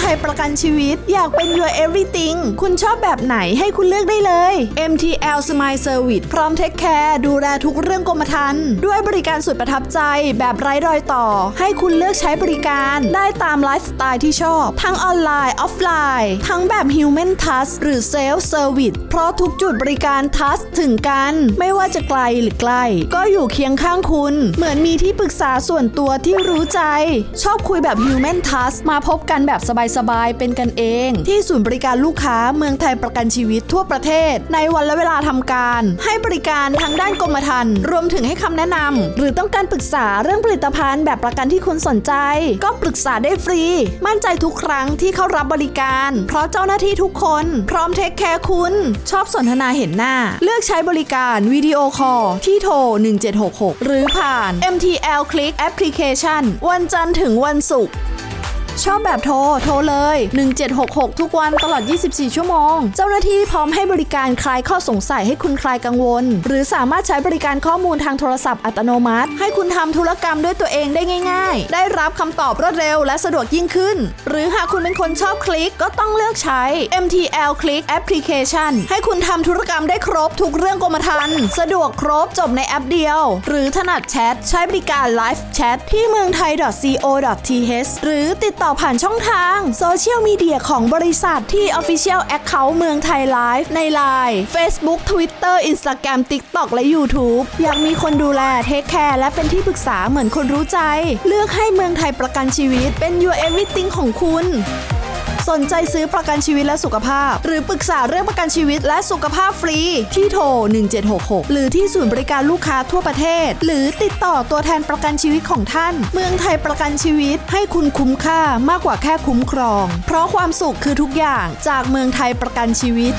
ไทยประกันชีวิต อยากเป็น your everything คุณชอบแบบไหนให้คุณเลือกได้เลย MTL Smile Service พร้อมเทคแคร์ดูแลทุกเรื่องกรมธรรม์ด้วยบริการสุดประทับใจแบบไร้รอยต่อ ให้คุณเลือกใช้บริการได้ตามไลฟ์สไตล์ที่ชอบ ทั้งออนไลน์ ออฟไลน์ ทั้งแบบ Human Touch หรือ Self Service เพราะทุกจุดบริการทัชถึงกัน ไม่ว่าจะไกลหรือใกล้ก็อยู่เคียงข้างคุณ เหมือนมีที่ปรึกษาส่วนตัวที่รู้ใจ ชอบคุยแบบ Human Touch มาพบกันแบบสบายๆ เป็นกันเอง ที่ศูนย์บริการลูกค้าเมืองไทยประกันชีวิตทั่วประเทศ ในวันและเวลาทำการ ให้บริการทั้งด้านกรมธรรม์รวมถึงให้คำแนะนำหรือต้องการปรึกษาเรื่องผลิตภัณฑ์แบบประกันที่คุณสนใจ ก็ปรึกษาได้ฟรี มั่นใจทุกครั้งที่เข้ารับบริการ เพราะเจ้าหน้าที่ทุกคน พร้อมเทคแคร์คุณ ชอบสนทนาเห็นหน้า เลือกใช้บริการวิดีโอคอลที่โทร 1766 หรือผ่าน MTL Click Application วันจันทร์ถึงวันศุกร์ ชอบแบบโทร โทรเลย 1766 ทุกวันตลอด 24 ชั่วโมง เจ้าหน้าที่พร้อมให้บริการคลายข้อสงสัยให้คุณคลายกังวล หรือสามารถใช้บริการข้อมูลทางโทรศัพท์อัตโนมัติ ให้คุณทำธุรกรรมด้วยตัวเองได้ง่าย ๆ ได้รับคำตอบรวดเร็ว และสะดวกยิ่งขึ้น หรือหากคุณเป็นคนชอบคลิกก็ต้องเลือกใช้ MTL Click Application ให้คุณทำธุรกรรมได้ครบทุกเรื่องกรมธรรม์สะดวกครบจบในแอปเดียว หรือถนัดแชทใช้บริการ Live Chat ที่เมืองไทย .co.th หรือติดต่อผ่านช่องทางโซเชียลมีเดียของบริษัทที่ Official Account เมืองไทยไลฟ์ใน Line Facebook Twitter Instagram TikTok และ YouTube อยากมีคนดูแลเทคแคร์และเป็นที่ปรึกษาเหมือนคนรู้ใจ เลือกให้เมืองไทยประกันชีวิตเป็น your everything ของคุณ สนใจซื้อประกันชีวิตและสุขภาพ หรือปรึกษาเรื่องประกันชีวิตและสุขภาพฟรี ที่โทร 1766 หรือที่ศูนย์บริการลูกค้าทั่วประเทศ หรือติดต่อตัวแทนประกันชีวิตของท่าน เมืองไทยประกันชีวิตให้คุณคุ้มค่ามากกว่าแค่คุ้มครอง เพราะความสุขคือทุกอย่างจากเมืองไทยประกันชีวิต